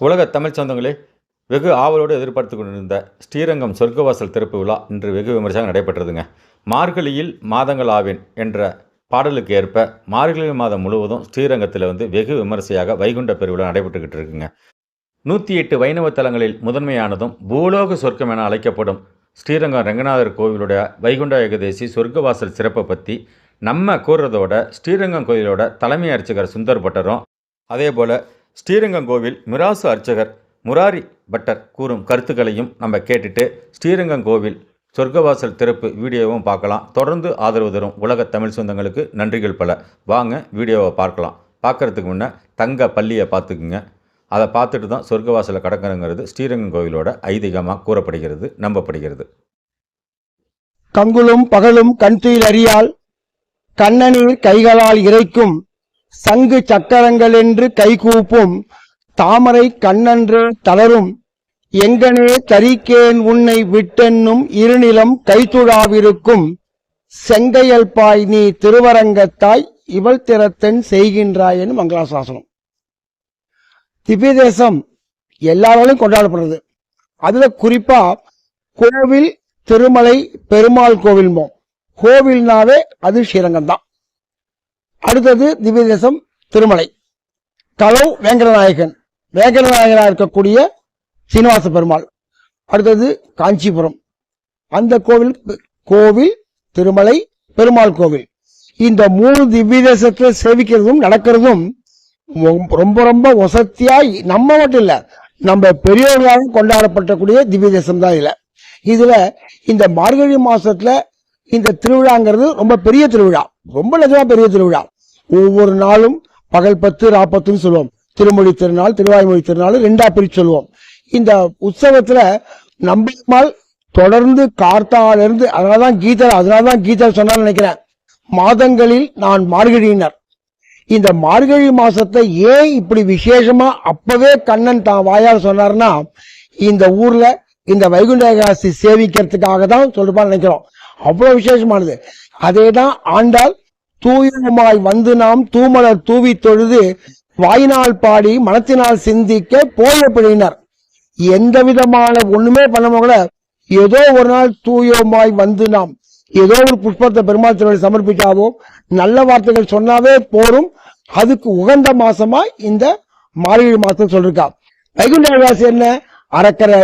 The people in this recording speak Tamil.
உலக தமிழ் சொந்தங்களே வெகு ஆவலோடு எதிர்பார்த்து கொண்டிருந்த ஸ்ரீரங்கம் சொர்க்கவாசல் திறப்பு விழா இன்று வெகு விமர்சையாக நடைபெற்றதுங்க. மார்கழியில் மாதங்கள் ஆவேன் என்ற பாடலுக்கு ஏற்ப மார்கழி மாதம் முழுவதும் ஸ்ரீரங்கத்தில் வந்து வெகு விமரிசையாக வைகுண்ட பெருவிழா நடைபெற்றுக்கிட்டு இருக்குங்க. நூற்றி எட்டு வைணவ தலங்களில் முதன்மையானதும் பூலோக சொர்க்கம் என அழைக்கப்படும் ஸ்ரீரங்கம் ரங்கநாதர் கோவிலுடைய வைகுண்ட ஏகதேசி சொர்க்கவாசல் சிறப்பை பற்றி நம்ம கூறுறதோட ஸ்ரீரங்கம் கோயிலோட தலைமை அர்ச்சகர் சுந்தர் பட்டரும் அதே போல் ஸ்ரீரங்கம் கோவில் மிராசு அர்ச்சகர் முராரி பட்டர் கூறும் கருத்துக்களையும் நம்ம கேட்டுட்டு ஸ்ரீரங்கம் கோவில் சொர்க்கவாசல் திறப்பு வீடியோவும் பார்க்கலாம். தொடர்ந்து ஆதரவு தரும் உலக தமிழ் சொந்தங்களுக்கு நன்றிகள் பல. வாங்க வீடியோவை பார்க்கலாம். பார்க்கறதுக்கு முன்னே தங்க பள்ளியை பார்த்துக்குங்க. அதை பார்த்துட்டு தான் சொர்க்கவாசலை கடக்கணுங்கிறது ஸ்ரீரங்கம் கோவிலோட ஐதீகமாக கூறப்படுகிறது நம்பப்படுகிறது. கங்குலும் பகலும் கண்துயில் அறியால் கண்ணநீர் கைகளால் இறைக்கும் சங்கு சக்கரங்கள் என்று கைகூப்பும் தாமரை கண்ணன்று தளரும் எங்கனே தரிக்கேன் உன்னை விட்டென்னும் இருநிலம் கைத்துழாவிருக்கும் செங்கையல் பாய் நீ திருவரங்கத்தாய் இவள் திறத்தன் செய்கின்றாய் என்று மங்களாசாசனம். திவ்ய தேசம் எல்லாராலும் கொண்டாடப்படுறது. அதுல குறிப்பா கோவில் திருமலை பெருமாள் கோவில்மோ கோவில்னாவே அது ஸ்ரீரங்கம் தான் அடுத்தது திவ்ய தேசம் திருமலை. கலவு வேங்கடநாயகன். வேங்கடநாயகனாக இருக்கக்கூடிய சீனிவாச பெருமாள். அடுத்தது காஞ்சிபுரம். அந்த கோவில் கோவில் திருமலை பெருமாள் கோவில். இந்த மூணு திவ்ய தேசத்தை சேவிக்கிறதும் நடக்கிறதும் ரொம்ப- ரொம்ப ரொம்ப நம்ம மட்டும் இல்லை நம்ம பெரியவர்களாக கொண்டாடப்பட்டக்கூடிய திவ்ய தேசம் தான் இதில். இதில் இந்த மார்கழி மாதத்தில் இந்த திருவிழாங்கிறது ரொம்ப பெரிய திருவிழா. ரொம்ப நிஜமாக பெரிய திருவிழா. ஒவ்வொரு நாளும் பகல் பத்து ராப்பத்துன்னு சொல்லுவோம். திருமொழி திருநாள் திருவாய்மொழி திருநாள் ரெண்டா பிரிச்சு சொல்லுவோம். இந்த உற்சவத்துல நம்பிமால் தொடர்ந்து கார்த்தால இருந்து அதனாலதான் கீதர் அதனாலதான் கீதர் சொன்னான்னு நினைக்கிறேன். மாதங்களில் நான் மார்கழியினர். இந்த மார்கழி மாசத்தை ஏன் இப்படி விசேஷமா அப்பவே கண்ணன் தான் வாயால் சொன்னார்னா இந்த ஊர்ல இந்த வைகுண்ட ஏகாசி சேவிக்கிறதுக்காக தான் சொல்லுப்பான்னு நினைக்கிறோம். அவ்வளவு விசேஷமானது. அதேதான் ஆண்டாள் தூயமாய் வந்து நாம் தூமலர் தூவி தொழுது வாயினால் பாடி மனத்தினால் சிந்திக்க போய பிழையினர் எந்த விதமான ஒண்ணுமே பண்ண கூட ஏதோ ஒரு நாள் தூயமாய் வந்து நாம் ஏதோ ஒரு புஷ்பத்தை பெருமாள் திருவடி நல்ல வார்த்தைகள் சொன்னாவே போரும். அதுக்கு உகந்த மாசமா இந்த மார்கழி மாசம் சொல்லிருக்கா. வைகுண்ட என்ன? அறக்கரை